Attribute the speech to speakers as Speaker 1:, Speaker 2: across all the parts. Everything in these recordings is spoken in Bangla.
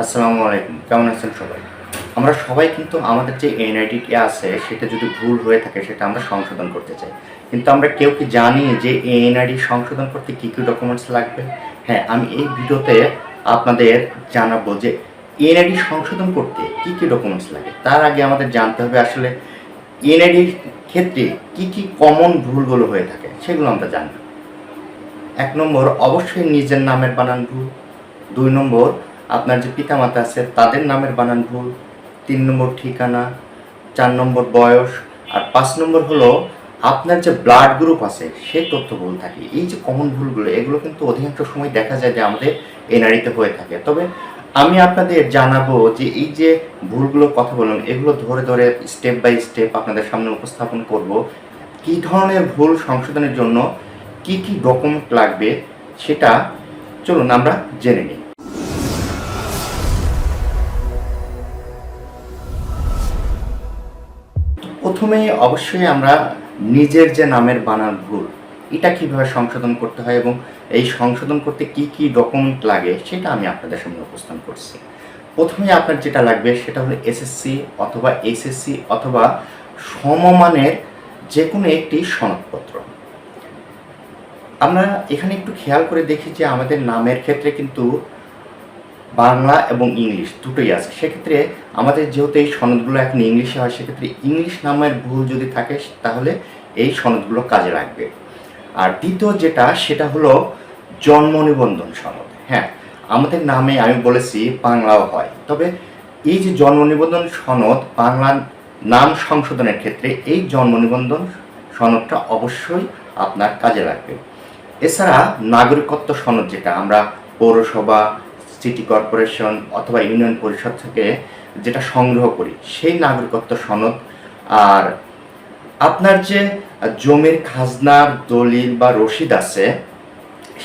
Speaker 1: আসসালামু আলাইকুম। কেমন আছেন সবাই? আমরা সবাই কিন্তু আমাদের যে এনআইডিটি আছে, সেটা যদি ভুল হয়ে থাকে, সেটা আমরা সংশোধন করতে চাই। কিন্তু আমরা কেউ কি জানি যে এনআইডি সংশোধন করতে কী কী ডকুমেন্টস লাগবে? হ্যাঁ আমি এই ভিডিওতে আপনাদের জানাব যে এনআইডি সংশোধন করতে কী কী ডকুমেন্টস লাগে। তার আগে আমাদের জানতে হবে আসলে এনআইডির ক্ষেত্রে কী কী কমন ভুলগুলো হয়ে থাকে, সেগুলো আমরা জানি এক নম্বর, অবশ্যই নিজের নামের বানান ভুল। দুই নম্বর আপনার যে পিতামাতা আছে, তাদের নামের বানান ভুল, তিন নম্বর ঠিকানা, চার নম্বর বয়স, আর পাঁচ নম্বর হলো আপনার যে ব্লাড গ্রুপ আছে সেই তথ্য ভুল থাকে। এই যে কমন ভুলগুলো, এগুলো কিন্তু অধিকাংশ সময় দেখা যায় যে আমাদের এনআরিতে হয়ে থাকে। তবে আমি আপনাদের জানাব যে এই যে ভুলগুলো কথা বললাম, এগুলো ধরে ধরে স্টেপ বাই স্টেপ আপনাদের সামনে উপস্থাপন করব। কী ধরনের ভুল সংশোধনের জন্য কি কি ডকুমেন্ট লাগবে, সেটা চলুন আমরা জেনে নিই। প্রথমে অবশ্যই আমরা নিজের যে নামের বানান ভুল এটা কীভাবে সংশোধন করতে হয় এবং এই সংশোধন করতে কি কি ডকুমেন্ট লাগে, সেটা আমি আপনাদের সামনে উপস্থান করছি। প্রথমে আপনার যেটা লাগবে সেটা হলো এসএসসি অথবা এসএসসি অথবা সমমানের যে কোনো একটি সনদপত্র। আমরা এখানে একটু খেয়াল করে দেখি যে আমাদের নামের ক্ষেত্রে কিন্তু বাংলা এবং ইংলিশ দুটোই আছে। সেক্ষেত্রে আমাদের যেহেতু এই সনদগুলো এখন ইংলিশে হয়, সেক্ষেত্রে ইংলিশ নামের ভুল যদি থাকে, তাহলে এই সনদগুলো কাজে লাগবে। আর দ্বিতীয় যেটা, সেটা হলো জন্ম নিবন্ধন সনদ। হ্যাঁ আমাদের নামে আমি বলেছি বাংলাও হয়। তবে এই যে জন্ম নিবন্ধন সনদ বাংলা নাম সংশোধনের ক্ষেত্রে, এই জন্ম নিবন্ধন সনদটা অবশ্যই আপনার কাজে লাগবে। এছাড়া নাগরিকত্ব সনদ যেটা, আমরা পৌরসভা সিটি কর্পোরেশন অথবা ইউনিয়ন পরিষদ থেকে যেটা সংগ্রহ করি, সেই নাগরিকত্ব সনদ আর আপনার যে জমির খাজনার দলিল বা রসিদ আছে,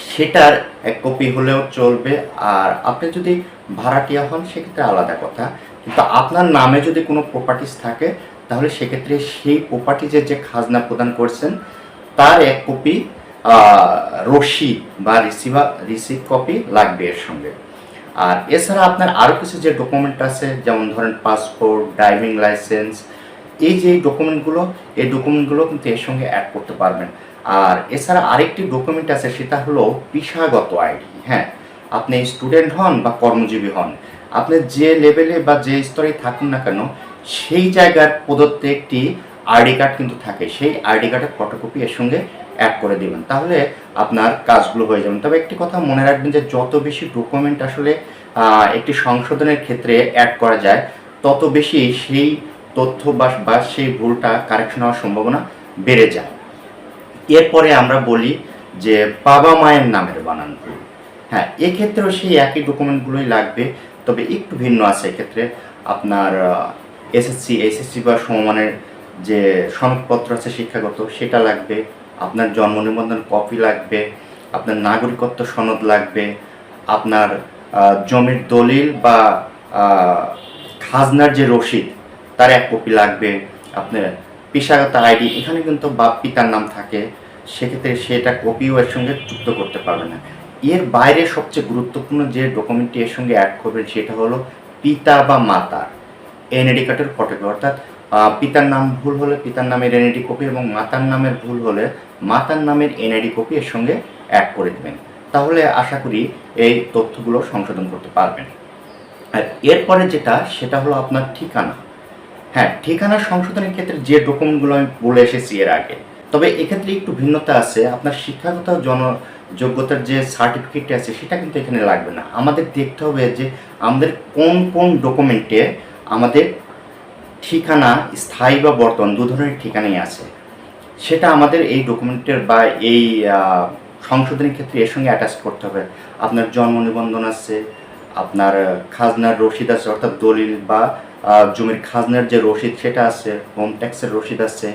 Speaker 1: সেটার এক কপি হলেও চলবে। আর আপনি যদি ভাড়াটিয়া হন, সেক্ষেত্রে আলাদা কথা। কিন্তু আপনার নামে যদি কোনো প্রপার্টিস থাকে, তাহলে সেক্ষেত্রে সেই প্রপার্টিজের যে খাজনা প্রদান করছেন, তার এক কপি রসিদ বা রিসিভা রিসিভ কপি লাগবে এর সঙ্গে। আর এছাড়া আপনার আরও কিছু যে ডকুমেন্ট আছে, যেমন ধরেন পাসপোর্ট ড্রাইভিং লাইসেন্স এই যে ডকুমেন্টগুলো এই ডকুমেন্টগুলো কিন্তু এর সঙ্গে অ্যাড করতে পারবেন। আর এছাড়া আরেকটি ডকুমেন্ট আছে, সেটা হলো পেশাগত আইডি। হ্যাঁ আপনি স্টুডেন্ট হন বা কর্মজীবী হন, আপনি যে লেভেলে বা যে স্তরে থাকুন না কেন, সেই জায়গার প্রদত্ত একটি আইডি কার্ড কিন্তু থাকে। সেই আইডি কার্ডের ফটোকপি এর সঙ্গে অ্যাড করে দিবেন। তাহলে আপনার কাজগুলো হয়ে যাবেন তবে একটি কথা মনে রাখবেন যে যত বেশি ডকুমেন্ট আসলে একটি সংশোধনের ক্ষেত্রে অ্যাড করা যায়, তত বেশি সেই তথ্য বা বা সেই ভুলটা কারেকশন হওয়ার সম্ভাবনা বেড়ে যায়। এরপরে আমরা বলি যে বাবা মায়ের নামের বানান হ্যাঁ এক্ষেত্রেও সেই একই ডকুমেন্টগুলোই লাগবে, তবে একটু ভিন্ন আছে এক্ষেত্রে। আপনার এসএসসি এসএসসি বা সমমানের যে সনদপত্র আছে শিক্ষাগত, সেটা লাগবে। আপনার জন্ম নিবন্ধন কপি লাগবে, আপনার নাগরিকত্ব সনদ লাগবে, আপনার জমির দলিল বা খাজনার যে রসিদ, তার এক কপি লাগবে, আপনার পেশাগত আইডি, এখানে কিন্তু বাপ পিতার নাম থাকে, সেক্ষেত্রে সেটা কপিও এর সঙ্গে যুক্ত করতে পারবে না। এর বাইরে সবচেয়ে গুরুত্বপূর্ণ যে ডকুমেন্টটি এর সঙ্গে অ্যাড করবেন সেটা হলো পিতা বা মাতার এনআইডি কার্ডের ফটোকপি অর্থাৎ পিতার নাম ভুল হলে পিতার নামের এনআইডি কপি এবং মাতার নামের ভুল হলে মাতার নামের এনআইডি কপি এর সঙ্গে অ্যাড করে দেবেন। তাহলে আশা করি এই তথ্যগুলো সংশোধন করতে পারবেন। আর এরপরে যেটা, সেটা হলো আপনার ঠিকানা। হ্যাঁ ঠিকানা সংশোধনের ক্ষেত্রে যে ডকুমেন্টগুলো আমি বলে এসেছি এর আগে, তবে এক্ষেত্রে একটু ভিন্নতা আছে। আপনার শিক্ষাগত জন, যোগ্যতার যে সার্টিফিকেট আছে, সেটা কিন্তু এখানে লাগবে না। আমাদের দেখতে হবে যে আমাদের কোন কোন ডকুমেন্টে আমাদের ঠিকানা স্থায়ী বা বর্তমান, দু ধরনের ঠিকানাই আছে। সেটা আমাদের এই ডকুমেন্টের বা এই সংশোধনের ক্ষেত্রে এর সঙ্গে অ্যাটাচ করতে হবে। আপনার জন্ম নিবন্ধন আছে, আপনার খাজনার রসিদ আছে, অর্থাৎ দলিল বা জমির খাজনার যে রসিদ সেটা আছে হোম ট্যাক্সের রসিদ আছে।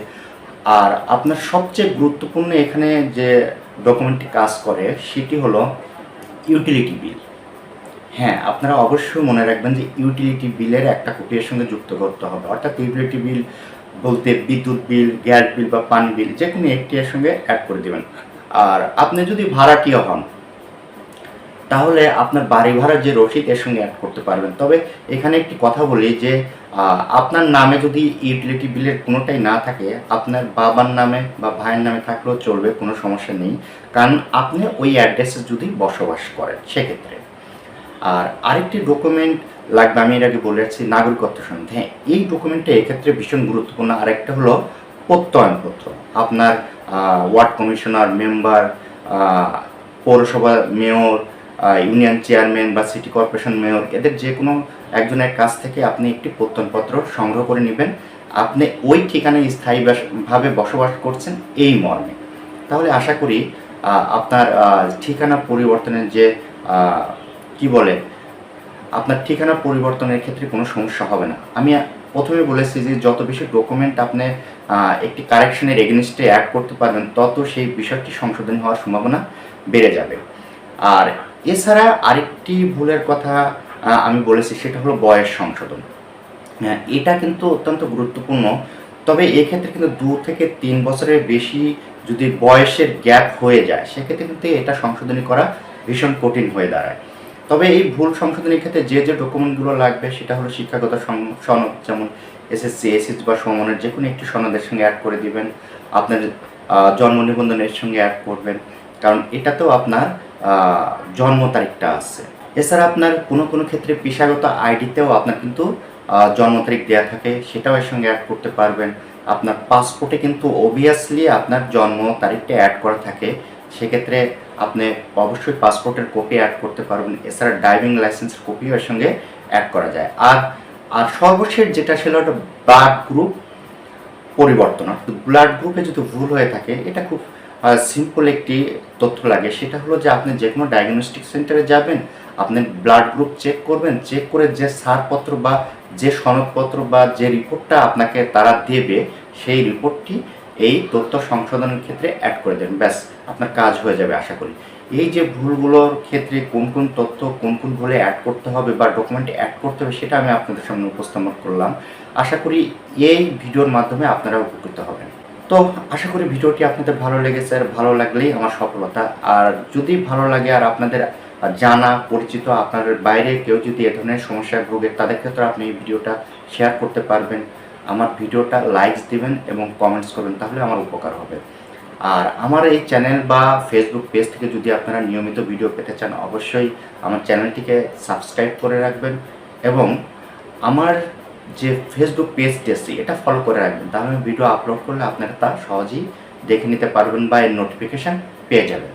Speaker 1: আর আপনার সবচেয়ে গুরুত্বপূর্ণ এখানে যে ডকুমেন্টটি কাজ করে, সেটি হলো ইউটিলিটি বিল হ্যাঁ আপনারা অবশ্যই মনে রাখবেন যে ইউটিলিটি বিলের একটা কপি সঙ্গে যুক্ত করতে হবে। অর্থাৎ ইউটিলিটি বিল বলতে বিদ্যুৎ বিল, গ্যাস বিল বা পানি বিল, যে কোনো একটি এর সঙ্গে অ্যাড করে দেবেন। আর আপনি যদি ভাড়াটিও হন, তাহলে আপনার বাড়ি ভাড়ার যে রসিদ এর সঙ্গে অ্যাড করতে পারবেন। তবে এখানে একটি কথা বলি যে আপনার নামে যদি ইউটিলিটি বিলের কোনোটাই না থাকে, আপনার বাবার নামে বা ভাইয়ের নামে থাকলেও চলবে, কোনো সমস্যা নেই। কারণ আপনি ওই অ্যাড্রেসে যদি বসবাস করেন, সেক্ষেত্রে। আর আরেকটি ডকুমেন্ট লাগবে, আমি এর আগে বলে যাচ্ছি নাগরিকত্ব সনদ হ্যাঁ এই ডকুমেন্টটা এক্ষেত্রে ভীষণ গুরুত্বপূর্ণ আরেকটা হলো প্রত্যয়নপত্র আপনার ওয়ার্ড কমিশনার মেম্বার পৌরসভা মেয়র ইউনিয়ন চেয়ারম্যান বা সিটি কর্পোরেশন মেয়র এদের যে কোনো একজনের কাছ থেকে আপনি একটি প্রত্যয়নপত্র সংগ্রহ করে নেবেন। আপনি ওই ঠিকানায় স্থায়ীভাবে বসবাস করছেন এই মর্মে। তাহলে আশা করি আপনার ঠিকানা পরিবর্তনের যে কি বলে, আপনার ঠিকানা পরিবর্তনের ক্ষেত্রে কোনো সমস্যা হবে না। আমি প্রথমে বলেছি যে যত বেশি ডকুমেন্ট আপনি একটি কারেকশনের এগেনস্টে অ্যাড করতে পারবেন, তত সেই বিষয়টি সংশোধন হওয়ার সম্ভাবনা বেড়ে যাবে। আর এছাড়া আরেকটি ভুলের কথা আমি বলেছি, সেটা হলো বয়স সংশোধন। এটা কিন্তু অত্যন্ত গুরুত্বপূর্ণ। তবে এক্ষেত্রে কিন্তু দু থেকে তিন বছরের বেশি যদি বয়সের গ্যাপ হয়ে যায়, সেক্ষেত্রে কিন্তু এটা সংশোধনী করা ভীষণ কঠিন হয়ে দাঁড়ায়। তবে এই ভুল সংশোধনের ক্ষেত্রে যে যে ডকুমেন্টগুলো লাগবে সেটা হলো শিক্ষাগত সন- সনদ, যেমন এসএসসি এসএস বা সমনের যে কোনো একটি সনদের সঙ্গে অ্যাড করে দিবেন। আপনার জন্ম নিবন্ধনের সঙ্গে অ্যাড করবেন। কারণ এটাতেও আপনার জন্ম তারিখটা আছে। এছাড়া আপনার কোনো কোনো ক্ষেত্রে পেশাগত আইডিতেও আপনার কিন্তু জন্ম তারিখ দেওয়া থাকে। সেটাও এর সঙ্গে অ্যাড করতে পারবেন। আপনার পাসপোর্টে কিন্তু অবভিয়াসলি আপনার জন্ম তারিখটা অ্যাড করা থাকে। সেক্ষেত্রে আপনি অবশ্যই পাসপোর্টের কপি অ্যাড করতে পারবেন। এছাড়া ড্রাইভিং লাইসেন্সের কপিও এর সঙ্গে অ্যাড করা যায়। আর আর সর্বশেষ যেটা ছিল ওটা ব্লাড গ্রুপ পরিবর্তন। অর্থাৎ ব্লাড গ্রুপে যদি ভুল হয়ে থাকে, এটা খুব সিম্পল একটি তথ্য লাগে। সেটা হলো যে আপনি যে কোনো ডায়াগনস্টিক সেন্টারে যাবেন, আপনি ব্লাড গ্রুপ চেক করবেন। চেক করে যে সারপত্র বা যে সনদপত্র বা যে রিপোর্টটা আপনাকে তারা দেবে, সেই রিপোর্টটি এই তথ্য সংশোধনের ক্ষেত্রে অ্যাড করে দেবেন ব্যাস, আপনার কাজ হয়ে যাবে আশা করি। এই যে ভুলগুলোর ক্ষেত্রে কোন কোন তথ্য কোন কোন ভুলে অ্যাড করতে হবে বা ডকুমেন্টে অ্যাড করতে হবে সেটা আমি আপনাদের সামনে উপস্থাপন করলাম। আশা করি এই ভিডিওর মাধ্যমে আপনারা উপকৃত হবেন। তো আশা করি ভিডিওটি আপনাদের ভালো লেগেছে। আর ভালো লাগলেই আমার সফলতা। আর যদি ভালো লাগে আর আপনাদের জানা, পরিচিত, আপনাদের বাইরে কেউ যদি এ ধরনের সমস্যায় ভোগে, তাদের ক্ষেত্রে আপনি এই ভিডিওটা শেয়ার করতে পারবেন। আমার ভিডিওটা লাইকস দিবেন এবং কমেন্টস করবেন, তাহলে আমার উপকার হবে। আর আমার এই চ্যানেল বা ফেসবুক পেজ থেকে যদি আপনারা নিয়মিত ভিডিও পেতে চান, অবশ্যই আমার চ্যানেলটিকে সাবস্ক্রাইব করে রাখবেন এবং আমার যে ফেসবুক পেজটি আছে, এটা ফলো করে রাখবেন। তাহলে ভিডিও আপলোড করলে আপনারা তা সহজেই দেখে নিতে পারবেন বা এর নোটিফিকেশান পেয়ে যাবেন।